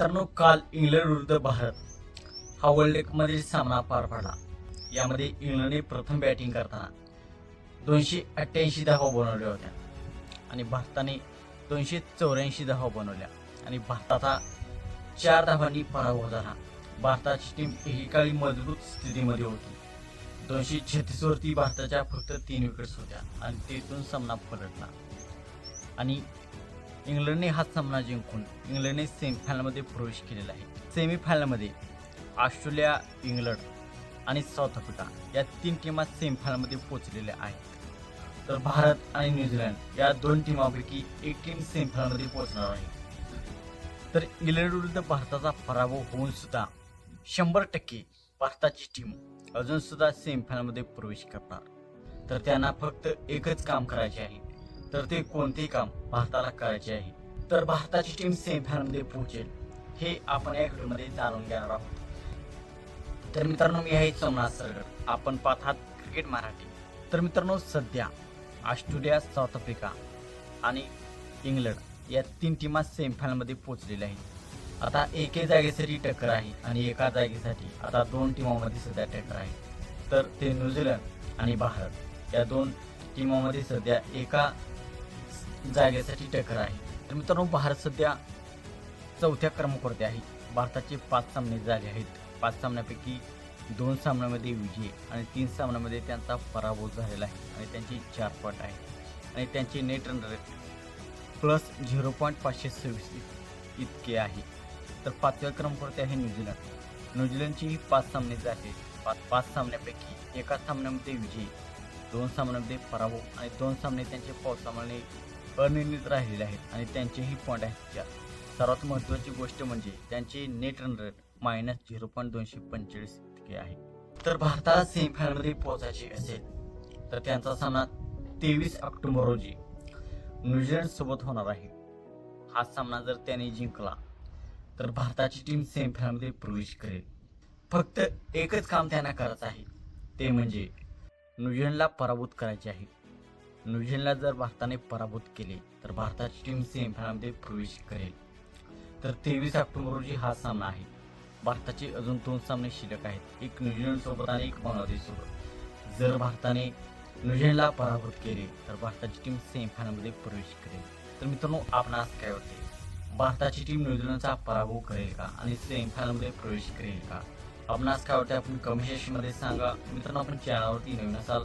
मित्रांनो काल इंग्लंड विरुद्ध भारत हा वर्ल्ड कपमधील सामना पार पडला. यामध्ये इंग्लंडने प्रथम बॅटिंग करताना दोनशे अठ्ठ्याऐंशी धावा बनवल्या होत्या आणि भारताने दोनशे चौऱ्याऐंशी धावा बनवल्या. आणि भारताचा चार धावांनी पराभव झाला. भारताची टीम एकेकाळी मजबूत स्थितीमध्ये होती. दोनशे छत्तीसवरती भारताच्या फक्त तीन विकेट्स होत्या आणि तेथून सामना पलटला. आणि इंग्लंडने हा सामना जिंकून इंग्लंडने सेमीफायनलमध्ये प्रवेश केलेला आहे. सेमीफायनलमध्ये ऑस्ट्रेलिया इंग्लंड आणि साऊथ आफ्रिका या तीन टीमा सेमीफायनलमध्ये पोहोचलेल्या आहेत. तर भारत आणि न्यूझीलंड या दोन टीमांपैकी एक टीम सेमीफायनलमध्ये पोहोचणार आहे. तर इंग्लंड विरुद्ध भारताचा पराभव होऊन सुद्धा शंभर टक्के भारताची टीम अजून सुद्धा सेमीफायनलमध्ये प्रवेश करणार. तर त्यांना फक्त एकच काम करायचे आहे. तर ते कोणतेही काम भारताला करायचे आहे. तर भारताची टीम सेमीफायनलमध्ये पोहोचेल. हे आपण या व्हिडिओमध्ये जाणून घेणार आहोत. तर मित्रांनो मी आहे सोमनाथ सरगर आपण पाहतात क्रिकेट मराठी. तर मित्रांनो सध्या ऑस्ट्रेलिया साऊथ आफ्रिका आणि इंग्लंड या तीन टीमा सेमीफायनलमध्ये पोहोचलेल्या आहेत. आता एके जागेसाठी टक्कर आहे आणि एका जागेसाठी आता दोन टीमांमध्ये सध्या टक्कर आहे. तर ते न्यूझीलंड आणि भारत या दोन टीमांमध्ये सध्या एका जागेसाठी टक्कर आहे. तर मित्रांनो भारत सध्या चौथ्या क्रमांकावरती आहे. भारताचे पाच सामने झाले आहेत. पाच सामन्यापैकी दोन सामन्यामध्ये विजय आणि तीन सामन्यामध्ये त्यांचा पराभव झालेला आहे आणि त्यांची चार पॉईंट आहे. आणि त्यांचे net run rate plus zero point पाचशे सव्वीस इतके आहे. तर पाचव्या क्रमांकावरती आहे न्यूझीलंड न्यूझीलंडचीही पाच सामने झाले पाच पाच सामन्यापैकी एका सामन्यामध्ये विजय दोन सामन्यामध्ये पराभव आणि दोन सामने त्यांचे पावसामुळे अनिर्णित राहिलेले आहेत आणि त्यांचेही पॉईंट आहेत चार सर्वात महत्त्वाची गोष्ट म्हणजे त्यांचे net run rate minus zero point दोनशे पंचेचाळीस इतके आहे. तर भारताला सेमीफायनलमध्ये पोहोचायचे असेल तर त्यांचा सामना तेवीस ऑक्टोबर रोजी न्यूझीलंड सोबत होणार आहे. हा सामना जर त्याने जिंकला तर भारताची टीम सेमीफायनलमध्ये प्रवेश करेल. फक्त एकच काम त्यांना करायचं आहे ते म्हणजे न्यूझीलंडला पराभूत करायचे आहे. न्यूझीलंडला जर भारताने पराभूत केले तर भारताची टीम सेमीफायनलमध्ये प्रवेश करेल. तर तेवीस ऑक्टोबर रोजी हा सामना आहे. भारताचे अजून दोन सामने शिल्लक आहेत. एक न्यूझीलंड सोबत आणि एक बांगलादेश सोबत. जर भारताने न्यूझीलंडला पराभूत केले तर भारताची टीम सेमीफायनलमध्ये प्रवेश करेल. तर मित्रांनो आपणास काय होते? भारताची टीम न्यूझीलंडचा पराभव करेल का? आणि सेमीफायनलमध्ये प्रवेश करेल का? आपणास काय होते? आपण कमेंट सेक्शनमध्ये सांगा. मित्रांनो आपण चॅनलवरती नवीन असाल